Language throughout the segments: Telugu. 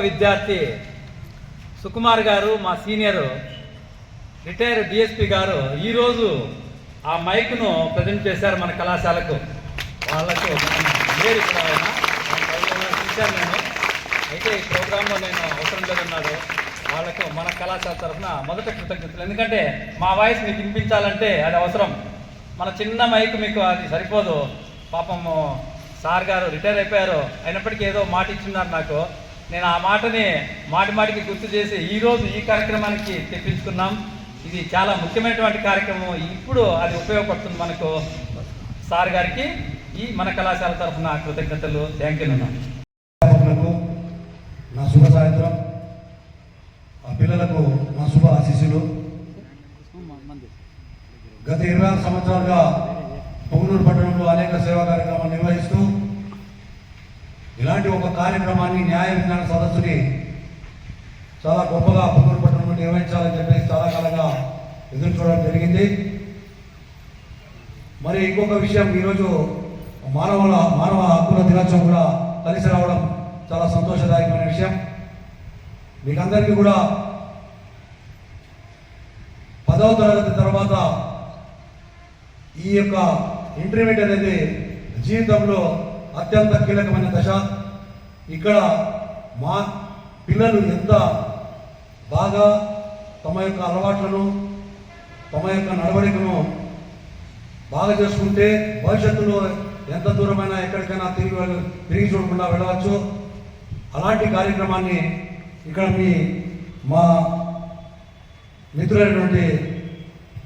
విద్యార్థి సుకుమార్ గారు మా సీనియర్ రిటైర్ డిఎస్పి గారు ఈరోజు ఆ మైక్ను ప్రజెంట్ చేశారు మన కళాశాలకు. వాళ్ళకు లేరు ఇక్కడ చూశాను నేను. అయితే ఈ ప్రోగ్రాంలో నేను అవసరం లేదన్నాడు. వాళ్ళకు మన కళాశాల తరఫున మొదట కృతజ్ఞతలు. ఎందుకంటే మా వాయిస్ మీకు వినిపించాలంటే అది అవసరం. మన చిన్న మైక్ మీకు అది సరిపోదు. పాపము సార్ గారు రిటైర్ అయిపోయారు. అయినప్పటికీ ఏదో మాట ఇచ్చిన్నారు నాకు. నేను ఆ మాటని మాటి మాటికి గుర్తు చేసి ఈరోజు ఈ కార్యక్రమానికి తెప్పించుకున్నాం. ఇది చాలా ముఖ్యమైనటువంటి కార్యక్రమం. ఇప్పుడు అది ఉపయోగపడుతుంది మనకు. సార్ గారికి ఈ మన కళాశాల తరఫున కృతజ్ఞతలు. థ్యాంక్ యూ నా శుభ సాయంత్రం. ఆ పిల్లలకు నా శుభ ఆశీస్సులు. గత ఇరవై ఆరు సంవత్సరాలుగా పొంగనూరు పట్టణంలో అనేక సేవా కార్యక్రమాలు నిర్వహిస్తూ ఇలాంటి ఒక కార్యక్రమాన్ని న్యాయ విజ్ఞాన సదస్సుని చాలా గొప్పగా పునర్పట్టణంలో పట్టణంలో నిర్వహించాలని చెప్పేసి చాలా కాలంగా ఎదురు చూడడం జరిగింది. మరి ఇంకొక విషయం ఈరోజు మానవుల మానవ హక్కుల దినోత్సవం కూడా కలిసి రావడం చాలా సంతోషదాయకమైన విషయం. మీకందరికీ కూడా పదవ తరగతి తర్వాత ఈ యొక్క ఇంటర్మీడియట్ అనేది జీవితంలో అత్యంత కీలకమైన దశ. ఇక్కడ మా పిల్లలు ఎంత బాగా తమ యొక్క అలవాట్లను తమ యొక్క నడవడికను బాగా చేసుకుంటే భవిష్యత్తులో ఎంత దూరమైనా ఎక్కడికైనా తిరిగి తిరిగి చూడకుండా వెళ్ళవచ్చు. అలాంటి కార్యక్రమాన్ని ఇక్కడ మీ మా మిత్రులైనటువంటి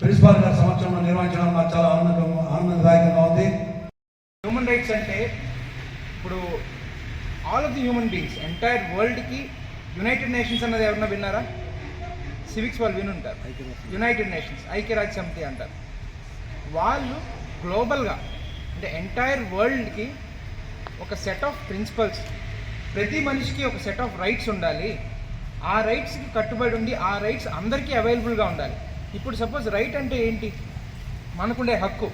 ప్రిన్సిపాల్ గారి సమక్షంలో నిర్వహించడం నాకు చాలా ఆనందం ఆనందదాయకంగా ఉంది. హ్యూమన్ రైట్స్ అంటే ఇప్పుడు all of the human beings entire వరల్డ్కి United Nations అన్నది ఎవరన్నా విన్నారా? సివిక్స్ వాళ్ళు వినుంటారు. యునైటెడ్ నేషన్స్ ఐక్యరాజ్య సమితి అంటారు. వాళ్ళు గ్లోబల్గా అంటే ఎంటైర్ వరల్డ్కి ఒక సెట్ ఆఫ్ ప్రిన్సిపల్స్ ప్రతి మనిషికి ఒక సెట్ ఆఫ్ రైట్స్ ఉండాలి. ఆ రైట్స్కి కట్టుబడి ఉండి ఆ రైట్స్ అందరికీ అవైలబుల్గా ఉండాలి. ఇప్పుడు సపోజ్ రైట్ అంటే ఏంటి? మనకుండే హక్కు.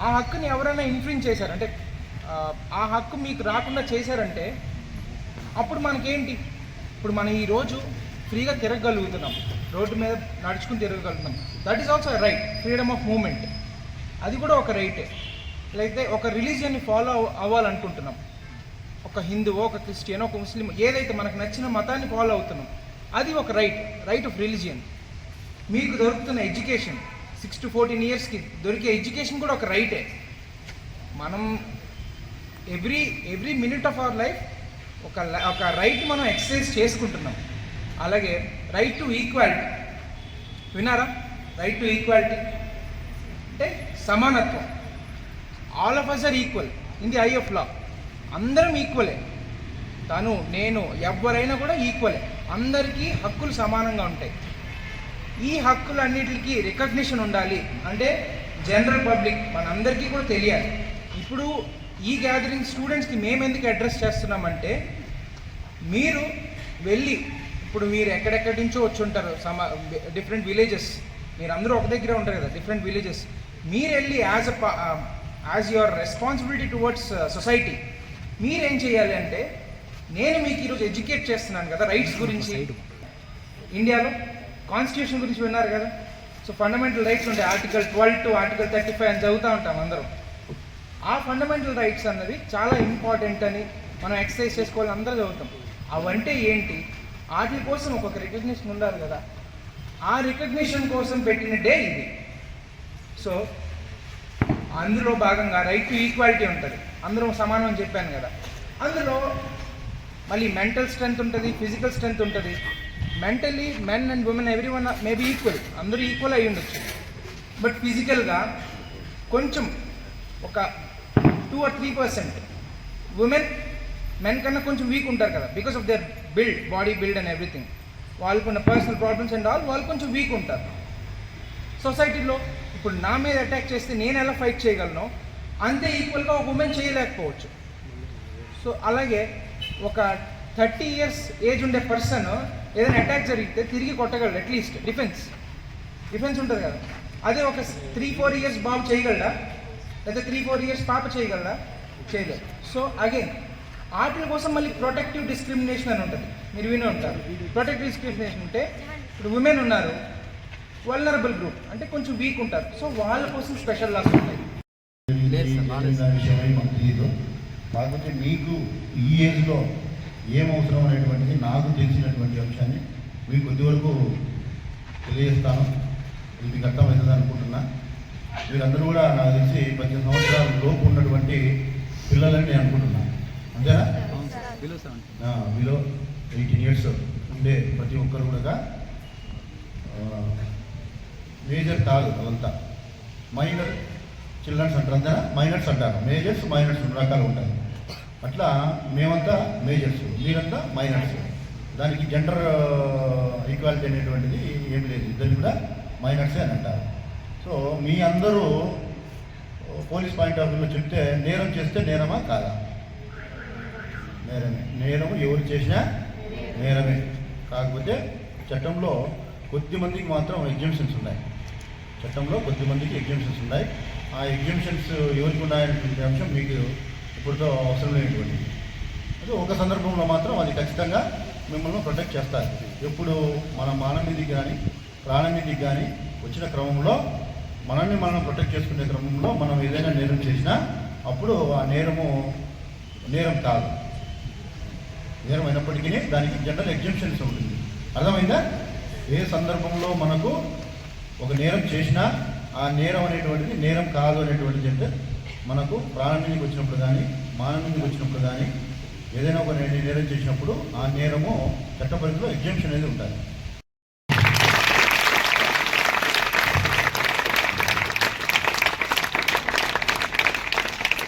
ఆ హక్కుని ఎవరైనా ఇన్ఫ్లుయెన్స్ చేశారు. అంటే ఆ, హక్కు మీకు రాకుండా చేశారంటే అప్పుడు మనకేంటి? ఇప్పుడు మనం ఈరోజు ఫ్రీగా తిరగగలుగుతున్నాం. రోడ్డు మీద నడుచుకుని తిరగగలుగుతున్నాం. That is also right freedom of movement అది కూడా ఒక రైటే లేకపోతే ఒక రిలీజియన్ని ఫాలో అవ్వాలనుకుంటున్నాం. ఒక హిందువో ఒక క్రిస్టియనో ఒక ముస్లిం ఏదైతే మనకు నచ్చిన మతాన్ని ఫాలో అవుతున్నాం. అది ఒక రైట్ రైట్ ఆఫ్ రిలీజియన్ మీకు దొరుకుతున్న ఎడ్యుకేషన్ సిక్స్ టు ఫోర్టీన్ ఇయర్స్కి దొరికే ఎడ్యుకేషన్ కూడా ఒక రైటే మనం every every minute of our life ఒక ఒక రైట్ మనం ఎక్సర్సైజ్ చేసుకుంటున్నాం. అలాగే రైట్ టు ఈక్వాలిటీ. విన్నారా? Right to equality. అంటే సమానత్వం. All of us are equal in the eye of law అందరం ఈక్వలే తను నేను ఎవరైనా కూడా ఈక్వలే అందరికీ హక్కులు సమానంగా ఉంటాయి. ఈ హక్కులన్నిటికీ రికగ్నిషన్ ఉండాలి. అంటే జనరల్ పబ్లిక్ మనందరికీ కూడా తెలియాలి. ఇప్పుడు ఈ గ్యాదరింగ్ స్టూడెంట్స్కి మేము ఎందుకు అడ్రస్ చేస్తున్నామంటే మీరు వెళ్ళి ఇప్పుడు మీరు ఎక్కడెక్కడి నుంచో వచ్చి ఉంటారు సమ డిఫరెంట్ విలేజెస్ మీరు అందరూ ఒక దగ్గర ఉంటారు కదా డిఫరెంట్ విలేజెస్ మీరు వెళ్ళి as a as your responsibility towards society మీరేం చేయాలి అంటే నేను మీకు ఈరోజు ఎడ్యుకేట్ చేస్తున్నాను కదా రైట్స్ గురించి. ఇండియాలో కాన్స్టిట్యూషన్ గురించి విన్నారు కదా. సో ఫండమెంటల్ రైట్స్ ఉంటాయి article twelve to article thirty five అని చదువుతూ ఉంటాం అందరం. ఆ ఫండమెంటల్ రైట్స్ అన్నది చాలా ఇంపార్టెంట్ అని మనం ఎక్సర్సైజ్ చేసుకోవాలని అందరూ చదువుతాం. అవంటే ఏంటి? వాటి కోసం ఒక్కొక్క రికగ్నిషన్ ఉండాలి కదా. ఆ రికగ్నిషన్ కోసం పెట్టిన డే ఇది. సో అందులో భాగంగా రైట్ టు ఈక్వాలిటీ ఉంటుంది. అందరూ సమానం అని చెప్పాను కదా. అందులో మళ్ళీ మెంటల్ స్ట్రెంగ్త్ ఉంటుంది ఫిజికల్ స్ట్రెంగ్త్ ఉంటుంది. Mentally men and women every one maybe equal అందరూ ఈక్వల్ అయి ఉండొచ్చు బట్ ఫిజికల్గా కొంచెం ఒక two or three percent. Women men కన్నా కొంచెం వీక్ ఉంటారు కదా because of their build body build and everything వాళ్ళకున్న పర్సనల్ ప్రాబ్లమ్స్ అండ్ ఆల్ వాళ్ళు కొంచెం వీక్ ఉంటారు. సొసైటీలో ఇప్పుడు నా మీద అటాక్ చేస్తే నేను ఎలా ఫైట్ చేయగలను? అంతే ఈక్వల్గా ఒక ఉమెన్ చేయలేకపోవచ్చు. సో అలాగే ఒక థర్టీ ఇయర్స్ ఏజ్ ఉండే పర్సన్ ఏదైనా అటాక్ జరిగితే తిరిగి కొట్టగలడు అట్లీస్ట్ డిఫెన్స్ డిఫెన్స్ ఉంటుంది కదా. అదే ఒక త్రీ ఫోర్ ఇయర్స్ బాబు చేయగలడా? లేదా త్రీ ఫోర్ ఇయర్స్ పాప చేయగలడా? చేయలేదు. సో అగైన్ వాటి కోసం మళ్ళీ ప్రొటెక్టివ్ డిస్క్రిమినేషన్ అని ఉంటుంది. మీరు విని ఉంటారు. ప్రొటెక్టివ్ డిస్క్రిమినేషన్ అంటే ఇప్పుడు ఉమెన్ ఉన్నారు వల్నరబుల్ గ్రూప్ అంటే కొంచెం వీక్ ఉంటారు. సో వాళ్ళ కోసం స్పెషల్ లాస్ ఉంటాయి. కాకపోతే మీకు ఈ ఏజ్లో ఏం అవసరం అనేటువంటిది నాకు తెలిసినటువంటి అంశాన్ని మీకు కొద్ది వరకు తెలియజేస్తాను. ఇది మీకు అర్థమవుతుంది అనుకుంటున్నా. మీరందరూ కూడా నాకు తెలిసి పద్దెనిమిది సంవత్సరాల లోపు ఉన్నటువంటి పిల్లలని నేను అనుకుంటున్నా అంతేనా? బిలో ఎయిటీన్ ఇయర్స్ ఉండే ప్రతి ఒక్కరు కూడా మేజర్ కాదు అదంతా. మైనర్ చిల్డ్రన్స్ అంటారు అంతేనా? మైనర్స్ అంటారు. మేజర్స్ మైనర్స్ రెండు రకాలు ఉంటాయి. అట్లా మేమంతా మేజర్స్ మీరంతా మైనర్స్. దానికి జెండర్ ఈక్వాలిటీ అనేటువంటిది ఏం లేదు. ఇద్దరు కూడా మైనర్సే అని అంటారు. సో మీ అందరూ పోలీస్ పాయింట్ ఆఫ్ వ్యూలో చెప్తే నేరం చేస్తే నేరమా కాదా? నేరమే. నేరము ఎవరు చేసినా నేరమే. కాకపోతే చట్టంలో కొద్ది మందికి మాత్రం ఎగ్జిబిషన్స్ ఉన్నాయి. చట్టంలో కొద్ది మందికి ఎగ్జిబిషన్స్ ఉన్నాయి. ఆ ఎగ్జిబిషన్స్ ఎవరికి ఉన్నాయనేటువంటి అంశం మీకు ఇప్పుడుతో అవసరం లేనటువంటిది. అది ఒక సందర్భంలో మాత్రం అది ఖచ్చితంగా మిమ్మల్ని ప్రొటెక్ట్ చేస్తారు ఎప్పుడు మన మానవ కానీ ప్రాణం కానీ వచ్చిన క్రమంలో మనల్ని మనం ప్రొటెక్ట్ చేసుకునే క్రమంలో మనం ఏదైనా నేరం చేసినా అప్పుడు ఆ నేరము నేరం కాదు. నేరం అయినప్పటికీ దానికి జనరల్ ఎగ్జిబిషన్స్ ఉంటుంది. అర్థమైందా? ఏ సందర్భంలో మనకు ఒక నేరం చేసినా ఆ నేరం అనేటువంటిది నేరం కాదు అనేటువంటిది అంటే మనకు ప్రాణం వచ్చినప్పుడు కానీ మానవునికి వచ్చినప్పుడు కానీ ఏదైనా ఒక నేరం చేసినప్పుడు ఆ నేరము చట్ట పరిధిలో ఎగ్జిబిషన్ అనేది ఉంటుంది